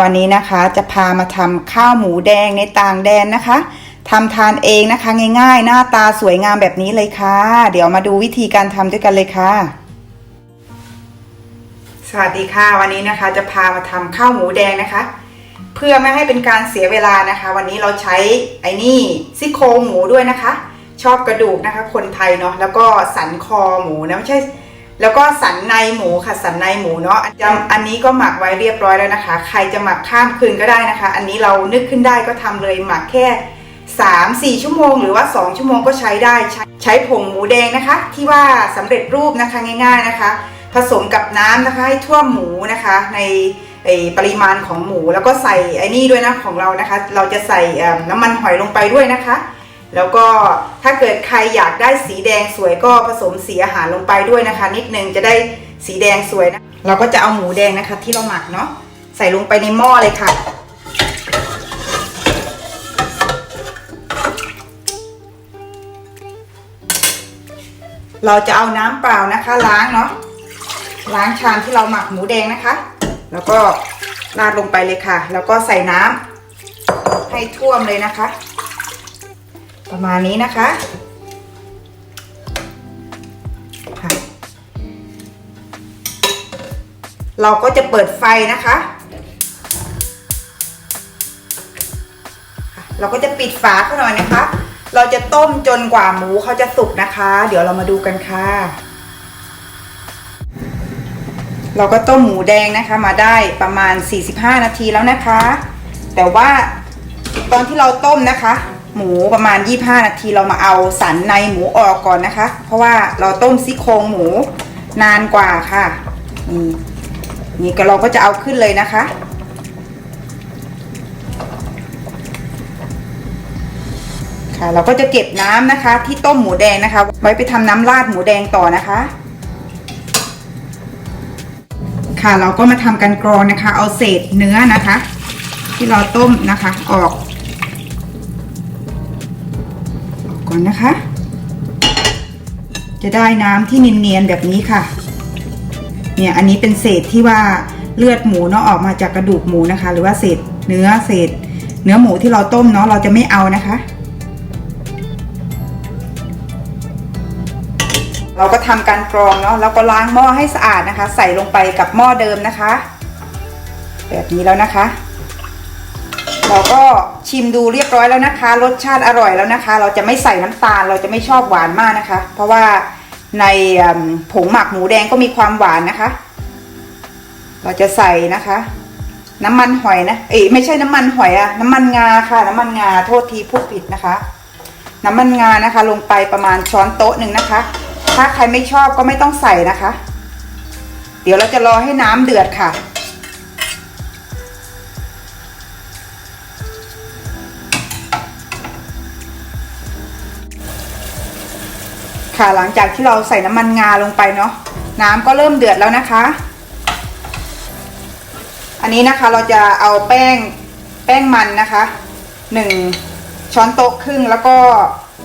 วันนี้นะคะจะพามาทำข้าวหมูแดงในต่างแดนนะคะทำทานเองนะคะง่ายๆ หน้าตาสวยงามแบบนี้เลยค่ะ เดี๋ยวมาดูวิธีการทำด้วยกันเลยค่ะ สวัสดีค่ะ วันนี้นะคะจะพามาทำข้าวหมูแดงนะคะ เพื่อไม่ให้เป็นการเสียเวลานะคะ วันนี้เราใช้ไอ้นี่ซี่โครงหมูด้วยนะคะ ชอบกระดูกนะคะ คนไทยเนาะแล้วก็สันคอหมูนะไม่ใช่ แล้วก็สันในหมูค่ะสันในหมูเนาะจำอันนี้ก็หมักไว้เรียบร้อยแล้วนะคะ ใครจะหมักข้ามคืนก็ได้นะคะ อันนี้เรานึกขึ้นได้ก็ทำเลยหมักแค่3 4 ชั่วโมง หรือว่า 2 ชั่วโมงก็ใช้ได้ใช้ใช้ผงหมูแดงนะคะ ที่ว่าสำเร็จรูปนะคะง่าย ๆนะคะ ผสมกับน้ำนะคะให้ท่วมหมูนะคะ ในปริมาณของหมูแล้วก็ใส่ไอ้นี่ด้วยนะของเรานะคะ เราจะใส่น้ำมันหอยลงไปด้วยนะคะ แล้วก็ถ้าเกิดใครอยากได้สีแดงสวยก็ผสมสีอาหารลงไปด้วยนะคะ นิดนึงจะได้สีแดงสวยนะ เราก็จะเอาหมูแดงนะคะ ที่เราหมักเนาะใส่ลงไปในหม้อเลยค่ะ เราจะเอาน้ำเปล่านะคะ ล้างเนาะล้างชามที่เราหมักหมูแดงนะคะ แล้วก็ราดลงไปเลยค่ะ แล้วก็ใส่น้ำให้ท่วมเลยนะคะ ประมาณนี้นะคะค่ะเราก็จะเปิดไฟนะคะค่ะเราก็จะปิดฝาเขาหน่อยนะคะ เราจะต้มจนกว่าหมูเขาจะสุกนะคะ เดี๋ยวเรามาดูกันค่ะ เราก็ต้มหมูแดงนะคะมาได้ประมาณ 45 นาทีแล้วนะคะ แต่ว่าตอนที่เราต้มนะคะ หมูประมาณ 25 นาทีเรามาเอาสันในหมูออกก่อนนะคะ เพราะว่าเราต้มซี่โครงหมูนานกว่าค่ะ นี่นี่ก็เราก็จะเอาขึ้นเลยนะคะ ค่ะเราก็จะเก็บน้ำนะคะ ที่ต้มหมูแดงนะคะ ไว้ไปทำน้ำราดหมูแดงต่อนะคะ ค่ะเราก็มาทำกันกรองนะคะ เอาเศษเนื้อนะคะ ที่เราต้มนะคะออก ก่อนนะคะ จะได้น้ำที่เนียนๆแบบนี้ค่ะ เนี่ยอันนี้เป็นเศษที่ว่าเลือดหมูเนาะออกมาจากกระดูกหมูนะคะ หรือว่าเศษเนื้อเศษ เนื้อหมูที่เราต้มเนาะเราจะไม่เอานะคะ เราก็ทำการกรองเนาะแล้วก็ล้างหม้อให้สะอาดนะคะ ใส่ลงไปกับหม้อเดิมนะคะ แบบนี้แล้วนะคะ เราก็ชิมดูเรียบร้อยแล้วนะคะ รสชาติอร่อยแล้วนะคะ เราจะไม่ใส่น้ำตาล เราจะไม่ชอบหวานมากนะคะ เพราะว่าในผงหมักหมูแดงก็มีความหวานนะคะ เราจะใส่นะคะ น้ำมันหอยนะเอ้ยไม่ใช่น้ำมันหอยอะน้ำมันงาค่ะ น้ำมันงาโทษทีพูดผิดนะคะ น้ำมันงานะคะ ลงไปประมาณช้อนโต๊ะหนึ่งนะคะ ถ้าใครไม่ชอบก็ไม่ต้องใส่นะคะ เดี๋ยวเราจะรอให้น้ำเดือดค่ะ ค่ะหลังจากที่เราใส่น้ำมันงาลงไปเนาะน้ำก็เริ่มเดือดแล้วนะคะ อันนี้นะคะเราจะเอาแป้งแป้งมันนะคะหนึ่งช้อนโต๊ะครึ่งแล้วก็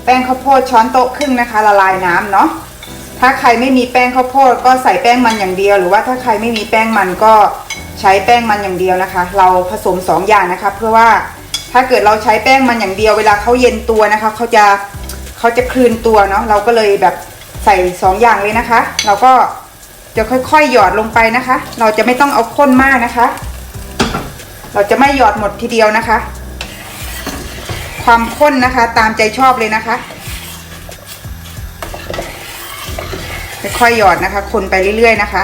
แป้งข้าวโพดช้อนโต๊ะครึ่งนะคะ ละลายน้ำเนาะถ้าใครไม่มีแป้งข้าวโพดก็ใส่แป้งมันอย่างเดียว หรือว่าถ้าใครไม่มีแป้งมันก็ใช้แป้งมันอย่างเดียวนะคะ เราผสมสองอย่างนะคะ เพื่อว่าถ้าเกิดเราใช้แป้งมันอย่างเดียวเวลาเขาเย็นตัวนะคะเขาจะ เขาจะคลืนตัวเนาะเราก็เลยแบบใส่สองอย่างเลยนะคะ เราก็จะค่อยๆหยอดลงไปนะคะ เราจะไม่ต้องเอาข้นมากนะคะ เราจะไม่หยอดหมดทีเดียวนะคะ ความข้นนะคะตามใจชอบเลยนะคะค่อยๆหยอดนะคะ คนไปเรื่อยๆนะคะ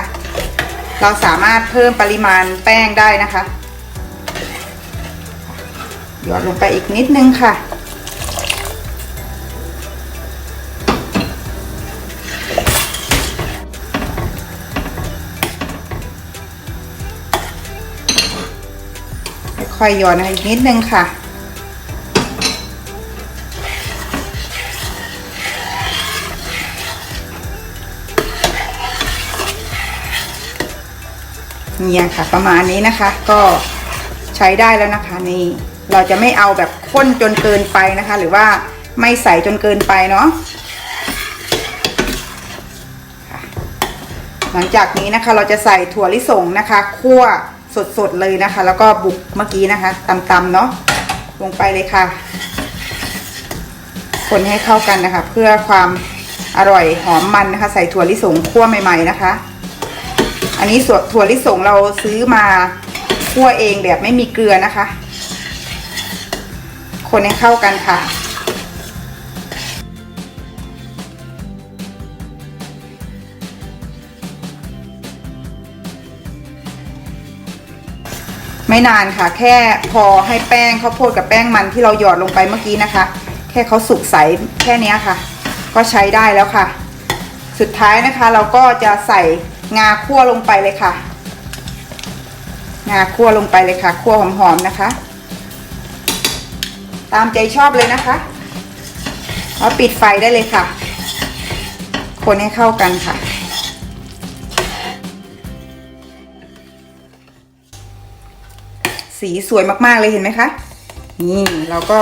เราสามารถเพิ่มปริมาณแป้งได้นะคะ หยอดลงไปอีกนิดนึงค่ะ ค่อยๆหยอดนะคะอีกนิดนึงค่ะ เนี่ยค่ะประมาณนี้นะคะก็ใช้ได้แล้วนะคะนี่เราจะไม่เอาแบบข้นจนเกินไปนะคะ หรือว่าไม่ใส่จนเกินไปเนาะค่ะหลังจากนี้นะคะเราจะใส่ถั่วลิสงนะคะคั่ว สดๆเลยนะคะ แล้วก็บุกเมื่อกี้นะคะตำๆเนาะลงไปเลยค่ะ คนให้เข้ากันนะคะ เพื่อความอร่อยหอมมันนะคะ ใส่ถั่วลิสงคั่วใหม่ ๆนะคะ อันนี้ส่วนถั่วลิสงเราซื้อมาคั่วเองแบบไม่มีเกลือนะคะ คนให้เข้ากันค่ะ ไม่นานค่ะ แค่พอให้แป้งข้าวโพดกับแป้งมันที่เราหยอดลงไปเมื่อกี้นะคะ แค่เขาสุกใสแค่นี้ค่ะ ก็ใช้ได้แล้วค่ะ สุดท้ายนะคะเราก็จะใส่งาคั่วลงไปเลยค่ะ งาคั่วลงไปเลยค่ะคั่วหอมๆนะคะ ตามใจชอบเลยนะคะแล้วปิดไฟได้เลยค่ะ คนให้เข้ากันค่ะ สีสวยมากๆเลยเห็นไหมคะ นี่เราก็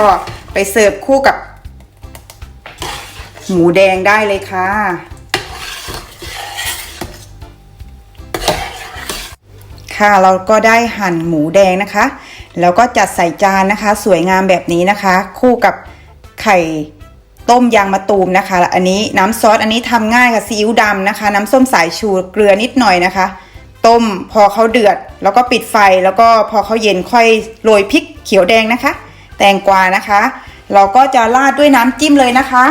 ไปเสิร์ฟคู่กับ หมูแดงได้เลยค่ะ ค่ะเราก็ได้หั่นหมูแดงนะคะ แล้วก็จัดใส่จานนะคะ สวยงามแบบนี้นะคะ คู่กับไข่ต้มยางมะตูมนะคะ อันนี้น้ำซอสอันนี้ทำง่ายค่ะซีอิ๊วดำนะคะ น้ำส้มสายชูเกลือนิดหน่อยนะคะ ต้ม พอเขาเดือด แล้วก็ปิดไฟแล้วก็พอเขาเย็นค่อยโรยพริกเขียวแดงนะคะ แตงกวานะคะ เราก็จะราดด้วยน้ำจิ้มเลยนะคะ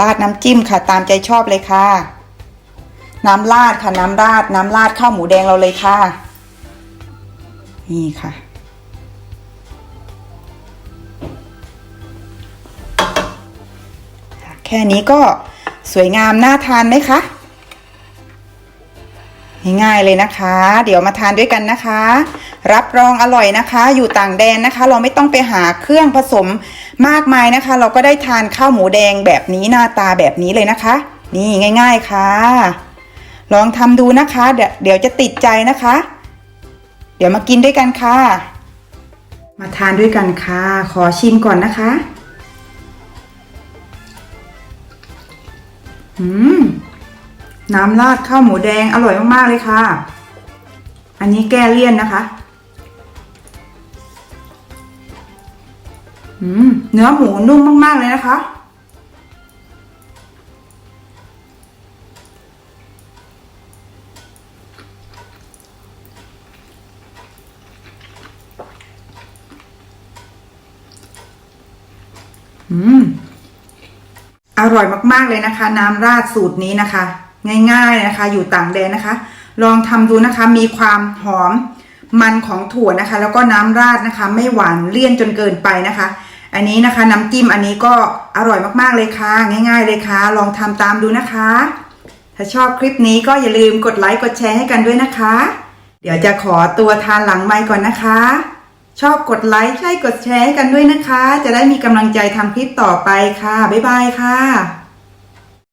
ราดน้ำจิ้มค่ะตามใจชอบเลยค่ะ น้ำราดค่ะน้ำราดน้ำราดข้าวหมูแดงเราเลยค่ะ นี่ค่ะ แค่นี้ก็ สวยงามน่าทานไหมคะง่ายๆเลยนะคะ เดี๋ยวมาทานด้วยกันนะคะ รับรองอร่อยนะคะ อยู่ต่างแดนนะคะ เราไม่ต้องไปหาเครื่องผสมมากมายนะคะ เราก็ได้ทานข้าวหมูแดงแบบนี้หน้าตาแบบนี้เลยนะคะ นี่ง่าย ๆค่ะ ลองทำดูนะคะ เดี๋ยวจะติดใจนะคะ เดี๋ยวมากินด้วยกันค่ะ มาทานด้วยกันค่ะ ขอชิมก่อนนะคะ อืม น้ำราดข้าวหมูแดงอร่อยมากๆเลยค่ะ อันนี้แก้เลี่ยนนะคะ อืม เนื้อหมูนุ่มมากๆเลยนะคะ อืม อร่อยมากๆเลยนะคะ น้ำราดสูตรนี้นะคะ ง่ายๆนะคะ อยู่ต่างแดนนะคะ ลองทำดูนะคะ มีความหอมมันของถั่วนะคะ แล้วก็น้ำราดนะคะ ไม่หวานเลี่ยนจนเกินไปนะคะ อันนี้นะคะ น้ำจิ้มอันนี้ก็อร่อยมากๆเลยค่ะ ง่าย ๆเลยค่ะ ลองทำตามดูนะคะ ถ้าชอบคลิปนี้ก็อย่าลืมกดไลค์กดแชร์ให้กันด้วยนะคะ เดี๋ยวจะขอตัวทานหลังไมค์ก่อนนะคะ ชอบกดไลค์ใช่กดแชร์ให้กันด้วยนะคะ จะได้มีกำลังใจทำคลิปต่อไปค่ะ บ๊ายบายค่ะ